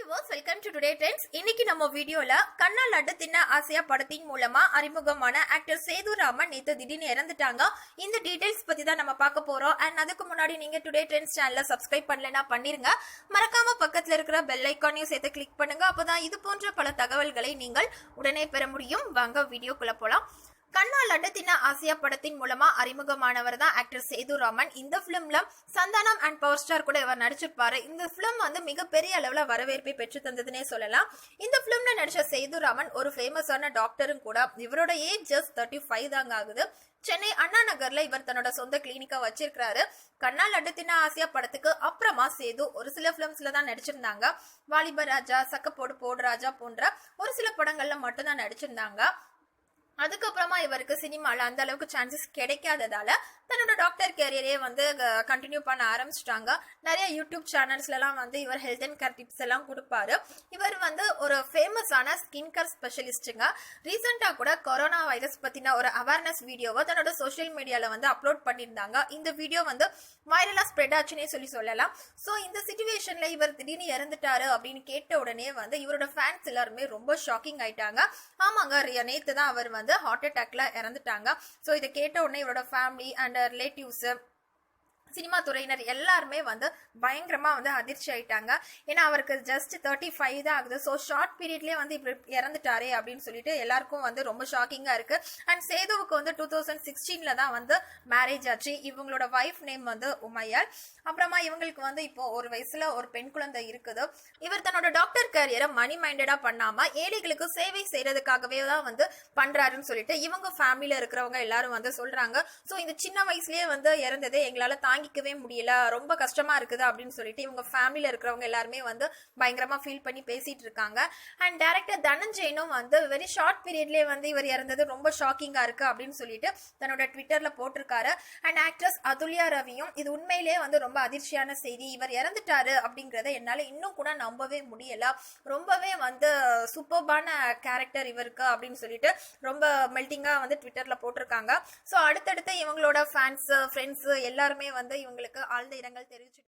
Friends இன்னைக்கு நம்ம வீடியோல கண்ணா லட்டு தின்ன ஆசையா படத்தின் மூலமா அறிமுகமான ஆக்டர் சேதுராமன் நேத்து திடீர்னு இறந்துட்டாங்க. இந்த டீடைல்ஸ் பத்தி தான் நம்ம பார்க்க போறோம். அண்ட் அதுக்கு முன்னாடி நீங்க டுடே ட்ரெண்ட்ஸ் சேனல சப்ஸ்கிரைப் பண்ணலனா பண்ணிருங்க. மறக்காம பக்கத்துல இருக்கிற பெல் ஐக்கானையும் சேர்த்து கிளிக் பண்ணுங்க. அப்பதான் இது போன்ற பல தகவல்களை நீங்கள் உடனே பெற முடியும். வாங்க வீடியோக்குள்ள போலாம். கண்ணா லட்டு தின்ன ஆசியா படத்தின் மூலமா அறிமுகமானவர் தான் ஆக்டர் சேது ராமன். இந்த பிலிம்ல சந்தானம் அண்ட் பவர் ஸ்டார் கூட இவர் நடிச்சிருப்பாரு. இந்த பிலிம் வந்து மிகப்பெரிய அளவுல வரவேற்பை பெற்று தந்ததுன்னே சொல்லலாம். இந்த பிலிம்ல நடிச்ச சேதுராமன் ஒரு ஃபேமஸான டாக்டரும் கூட. இவரோட ஏஜ் ஜஸ்ட் தேர்ட்டி ஃபைவ் தாங்க ஆகுது. சென்னை அண்ணா நகர்ல இவர் தன்னோட சொந்த கிளினிக்கா வச்சிருக்காரு கண்ணா லட்டு தின்ன ஆசியா படத்துக்கு அப்புறமா சேது ஒரு சில பிலிம்ஸ்ல தான் நடிச்சிருந்தாங்க. வாலிப ராஜா சக்கப்போடு போடு ராஜா போன்ற ஒரு சில படங்கள்ல மட்டும்தான் நடிச்சிருந்தாங்க. அதுக்கப்புறமா இவருக்கு சினிமால அந்த அளவுக்கு சான்சஸ் கிடைக்காததால தன்னோட டாக்டர் கரியரே வந்து கண்டினியூ பண்ண ஆரம்பிச்சிட்டாங்க. நிறைய யூடியூப் சேனல்ஸ்லாம் வந்து இவர் ஹெல்த் அண்ட் கேர் டிப்ஸ் எல்லாம் கொடுப்பாரு. இவர் வந்து ஒரு ஃபேமஸான ஸ்கின் கேர் ஸ்பெஷலிஸ்ட்டுங்க ரீசெண்டாக கூட கொரோனா வைரஸ் பற்றின ஒரு அவேர்னஸ் வீடியோவை தன்னோட சோஷியல் மீடியாவில் வந்து அப்லோட் பண்ணியிருந்தாங்க. இந்த வீடியோ வந்து வைரலாக ஸ்ப்ரெட் ஆச்சுன்னே சொல்லி சொல்லலாம். ஸோ இந்த சுச்சுவேஷனில் இவர் திடீர்னு இறந்துட்டாரு அப்படின்னு கேட்ட உடனே வந்து இவரோட ஃபேன்ஸ் எல்லாருமே ரொம்ப ஷாக்கிங் ஆயிட்டாங்க. ஆமாங்க நேற்று தான் அவர் வந்து ஹார்ட் அட்டாக்ல இறந்துட்டாங்க. ஸோ இதை கேட்ட உடனே இவரோட ஃபேமிலி அண்ட் ரிலேட்டிவ்ஸ் சினிமா துறையினர் எல்லாருமே வந்து பயங்கரமா வந்து அதிர்ச்சி ஆயிட்டாங்க. ஏன்னா அவருக்கு ஜஸ்ட் தேர்ட்டி ஃபைவ் தான் ஆகுது. ஸோ ஷார்ட் பீரியட்லேயே வந்து இப்படி இறந்துட்டாரே அப்படின்னு சொல்லிட்டு எல்லாருக்கும் வந்து ரொம்ப ஷாக்கிங்கா இருக்கு. அண்ட் சேதுவுக்கு வந்து டூ தௌசண்ட் சிக்ஸ்டீன்ல தான் வந்து மேரேஜ் ஆச்சு. இவங்களோட ஒய்ஃப் நேம் வந்து உமையால் அப்புறமா இவங்களுக்கு வந்து இப்போ ஒரு வயசுல ஒரு பெண் குழந்தை இருக்குது. இவர் தன்னோட டாக்டர் கரியரை மணி மைண்டடா பண்ணாம ஏழைகளுக்கு சேவை செய்யறதுக்காகவே தான் வந்து பண்றாருன்னு சொல்லிட்டு இவங்க ஃபேமிலியில இருக்கிறவங்க எல்லாரும் வந்து சொல்றாங்க. ஸோ இந்த சின்ன வயசுலயே வந்து இறந்ததே எங்களால தாங்கிக்கவே முடியல ரொம்ப கஷ்டமா இருக்குது அப்படின்னு சொல்லிட்டு இவங்க ஃபேமிலியில இருக்கிறவங்க எல்லாருமே வந்து பயங்கரமா ஃபீல் பண்ணி பேசிட்டு இருக்காங்க. அண்ட் டேரக்டர் தனஞ்சயனும் வந்து வெரி ஷார்ட் பீரியட்லயே வந்து இவர் இறந்தது ரொம்ப ஷாக்கிங்கா இருக்கு அப்படின்னு சொல்லிட்டு தன்னோட ட்விட்டர்ல போட்டிருக்காரு. அண்ட் ஆக்ட்ரஸ் அதுல்யா ரவியும் இது உண்மையிலேயே வந்து ரொம்ப அதிர்ச்சியான செய்தி இவர் இறந்துட்டாரு அப்படிங்கறத என்னால இன்னும் கூட நம்பவே முடியல. ரொம்பவே வந்து சூப்பர்பான கேரக்டர் இவருக்கு அப்படின்னு சொல்லிட்டு ரொம்ப மெல்டிங்கா வந்து ட்விட்டர்ல போட்டிருக்காங்க. ஸோ அடுத்தடுத்து இவங்களோட ஃபேன்ஸ் ஃப்ரெண்ட்ஸ் எல்லாருமே வந்து வந்து இவங்களுக்கு ஆழ்ந்த இரங்கல் தெரிவிச்சு